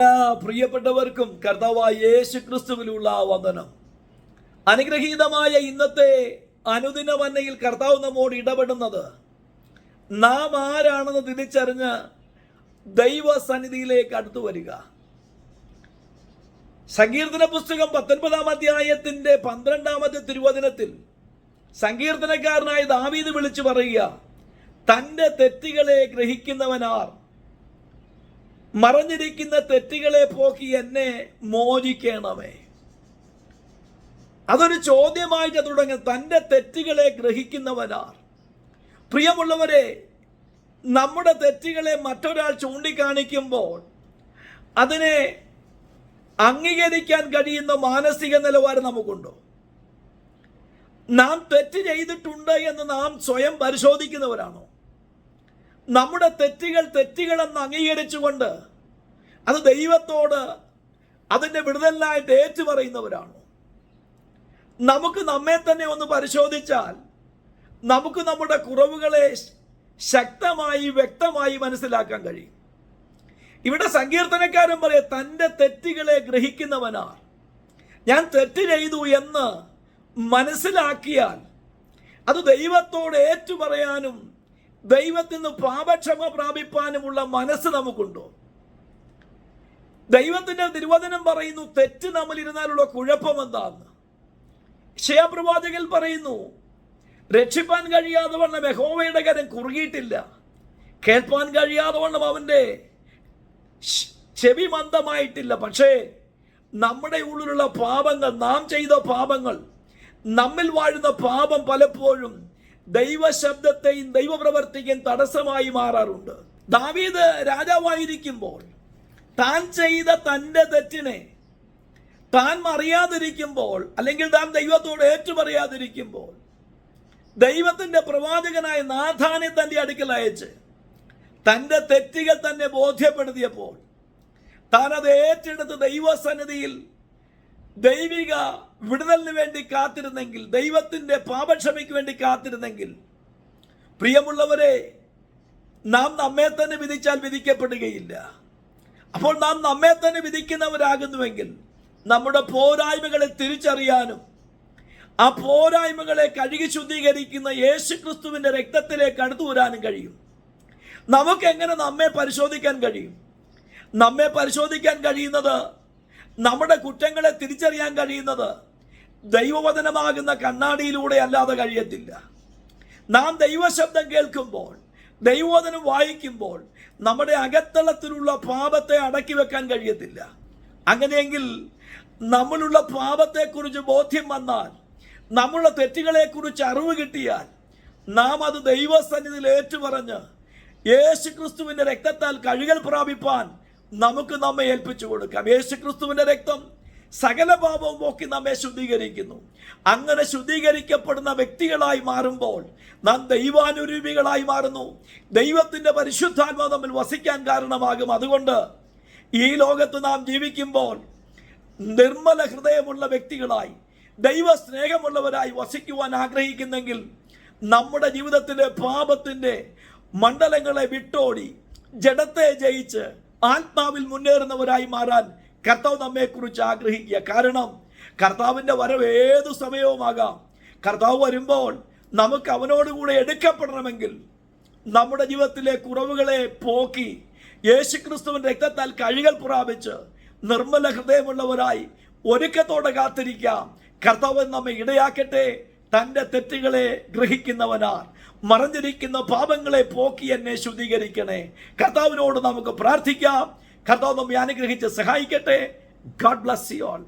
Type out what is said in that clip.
പ്രിയപ്പെട്ടവർക്കും കർത്താവായ യേശു ക്രിസ്തുവിലുള്ള വന്ദനം. അനുഗ്രഹീതമായ ഇന്നത്തെ അനുദിന വന്നയിൽ കർത്താവ് നമ്മോട് ഇടപെടുന്നത് നാം ആരാണെന്ന് തിരിച്ചറിഞ്ഞ് ദൈവസന്നിധിയിലേക്ക് അടുത്തു വരിക. സങ്കീർത്തന പുസ്തകം പത്തൊൻപതാം അധ്യായത്തിന്റെ പന്ത്രണ്ടാമത്തെ തിരുവചനത്തിൽ സങ്കീർത്തനക്കാരനായ ദാവീദ് വിളിച്ചു പറയുക തന്റെ തെറ്റുകളെ ഗ്രഹിക്കുന്നവനാർ മറഞ്ഞിരിക്കുന്ന തെറ്റുകളെ പോക്കി എന്നെ മോചിക്കണമേ. അതൊരു ചോദ്യമായിട്ട് തുടങ്ങി തന്റെ തെറ്റുകളെ ഗ്രഹിക്കുന്നവരാർ പ്രിയമുള്ളവരെ നമ്മുടെ തെറ്റുകളെ മറ്റൊരാൾ ചൂണ്ടിക്കാണിക്കുമ്പോൾ അതിനെ അംഗീകരിക്കാൻ കഴിയുന്ന മാനസിക നിലവാരം നമുക്കുണ്ടോ? നാം തെറ്റ് ചെയ്തിട്ടുണ്ട് എന്ന് നാം സ്വയം പരിശോധിക്കുന്നവരാണോ? നമ്മുടെ തെറ്റുകൾ തെറ്റുകളെന്ന് അംഗീകരിച്ചുകൊണ്ട് അത് ദൈവത്തോട് അതിന്റെ വിടുതലായിട്ട് ഏറ്റു പറയുന്നവരാണോ നമുക്ക് നമ്മെ തന്നെ ഒന്ന് പരിശോധിച്ചാൽ നമുക്ക് നമ്മുടെ കുറവുകളെ ശക്തമായി വ്യക്തമായി മനസ്സിലാക്കാൻ കഴിയും. ഇവിടെ സങ്കീർത്തനക്കാരൻ പറയാം തന്റെ തെറ്റുകളെ ഗ്രഹിക്കുന്നവനാർ. ഞാൻ തെറ്റ് ചെയ്തു എന്ന് മനസ്സിലാക്കിയാൽ അത് ദൈവത്തോട് ഏറ്റു പറയാനും ദൈവത്തിൽ നിന്ന് പാപക്ഷമ പ്രാപിപ്പാനുമുള്ള മനസ്സ് നമുക്കുണ്ടോ? ദൈവത്തിന്റെ തിരുവചനം പറയുന്നു തെറ്റ് നമ്മൾ ഇരുന്നാലുള്ള കുഴപ്പം എന്താന്ന്? ക്ഷയപ്രവാചകൻ പറയുന്നു രക്ഷിപ്പാൻ കഴിയാതെ വണ്ണം യഹോവയുടെ കരം കുറുകിയിട്ടില്ല. കേൾപ്പാൻ കഴിയാതെ വണ്ണം അവന്റെ ചെവി മന്ദമായിട്ടില്ല. പക്ഷേ നമ്മുടെ ഉള്ളിലുള്ള പാപങ്ങൾ നാം ചെയ്ത പാപങ്ങൾ നമ്മിൽ വാഴുന്ന പാപം പലപ്പോഴും ദൈവശബ്ദത്തെയും ദൈവപ്രവർത്തിക്കും തടസ്സമായി മാറാറുണ്ട്. ദാവീദ് രാജാവായിരിക്കുമ്പോൾ താൻ ചെയ്ത തന്റെ തെറ്റിനെ താൻ അറിയാതിരിക്കുമ്പോൾ അല്ലെങ്കിൽ താൻ ദൈവത്തോട് ഏറ്റുപറയാതിരിക്കുമ്പോൾ ദൈവത്തിന്റെ പ്രവാചകനായ നാഥാനെ തന്റെ അടുക്കൽ അയച്ച് തന്റെ തെറ്റുകൾ തന്നെ ബോധ്യപ്പെടുത്തിയപ്പോൾ താൻ അത് ഏറ്റെടുത്ത് ദൈവസന്നിധിയിൽ ദൈവിക വിടുതലിന് വേണ്ടി കാത്തിരുന്നെങ്കിൽ ദൈവത്തിന്റെ പാപക്ഷമയ്ക്ക് വേണ്ടി കാത്തിരുന്നെങ്കിൽ പ്രിയമുള്ളവരെ നാം നമ്മെ തന്നെ വിധിച്ചാൽ വിധിക്കപ്പെടുകയില്ല. അപ്പോൾ നാം നമ്മെ തന്നെ വിധിക്കുന്നവരാകുന്നുവെങ്കിൽ നമ്മുടെ പോരായ്മകളെ തിരിച്ചറിയാനും ആ പോരായ്മകളെ കഴുകി ശുദ്ധീകരിക്കുന്ന യേശു ക്രിസ്തുവിന്റെ രക്തത്തിലേക്ക് അടുത്തു വരാനും കഴിയും. നമുക്ക് എങ്ങനെ നമ്മെ പരിശോധിക്കാൻ കഴിയും? നമ്മെ പരിശോധിക്കാൻ കഴിയുന്നത് നമ്മുടെ കുറ്റങ്ങളെ തിരിച്ചറിയാൻ കഴിയുന്നത് ദൈവവചനമാകുന്ന കണ്ണാടിയിലൂടെ അല്ലാതെ കഴിയത്തില്ല. നാം ദൈവശബ്ദം കേൾക്കുമ്പോൾ ദൈവവചനം വായിക്കുമ്പോൾ നമ്മുടെ അകത്തളത്തിലുള്ള പാപത്തെ അടക്കി വെക്കാൻ കഴിയത്തില്ല. അങ്ങനെയെങ്കിൽ നമ്മളുള്ള പാപത്തെക്കുറിച്ച് ബോധ്യം വന്നാൽ നമ്മളുടെ തെറ്റുകളെക്കുറിച്ച് അറിവ് കിട്ടിയാൽ നാം അത് ദൈവസന്നിധിയിൽ ഏറ്റുപറഞ്ഞ് യേശു ക്രിസ്തുവിന്റെ രക്തത്താൽ കഴുകൽ പ്രാപിപ്പാൻ നമുക്ക് നമ്മെ ഏൽപ്പിച്ചു കൊടുക്കാം. യേശു ക്രിസ്തുവിന്റെ രക്തം സകല പാപവും പോക്കി നമ്മെ ശുദ്ധീകരിക്കുന്നു. അങ്ങനെ ശുദ്ധീകരിക്കപ്പെടുന്ന വ്യക്തികളായി മാറുമ്പോൾ നാം ദൈവാനുരൂപികളായി മാറുന്നു. ദൈവത്തിന്റെ പരിശുദ്ധാത്മ തമ്മിൽ വസിക്കാൻ കാരണമാകും. അതുകൊണ്ട് ഈ ലോകത്ത് നാം ജീവിക്കുമ്പോൾ നിർമ്മല ഹൃദയമുള്ള വ്യക്തികളായി ദൈവ സ്നേഹമുള്ളവരായി വസിക്കുവാൻ ആഗ്രഹിക്കുന്നെങ്കിൽ നമ്മുടെ ജീവിതത്തിലെ പാപത്തിന്റെ മണ്ഡലങ്ങളെ വിട്ടോടി ജഡത്തെ ജയിച്ച് ആത്മാവിൽ മുന്നേറുന്നവരായി മാറാൻ കർത്താവ് നമ്മെക്കുറിച്ച് ആഗ്രഹിക്കുക. കാരണം കർത്താവിന്റെ വരവ് ഏതു സമയവുമാകാം. കർത്താവ് വരുമ്പോൾ നമുക്ക് അവനോടുകൂടെ എടുക്കപ്പെടണമെങ്കിൽ നമ്മുടെ ജീവിതത്തിലെ കുറവുകളെ പോക്കി യേശുക്രിസ്തുവിന്റെ രക്തത്താൽ കഴുകൽ പ്രാപിച്ച് നിർമ്മല ഹൃദയമുള്ളവരായി ഒരുക്കത്തോടെ കാത്തിരിക്കാം. കർത്താവ് നമ്മെ ഇടയാക്കട്ടെ. തന്റെ തെറ്റുകളെ ഗ്രഹിക്കുന്നവനാർ. മറഞ്ഞിരിക്കുന്ന പാപങ്ങളെ പോക്കി എന്നെ ശുദ്ധീകരിക്കണേ. കർത്താവിനോട് നമുക്ക് പ്രാർത്ഥിക്കാം. കർത്താവ് നമ്മെ അനുഗ്രഹിച്ച് സഹായിക്കട്ടെ. God bless you all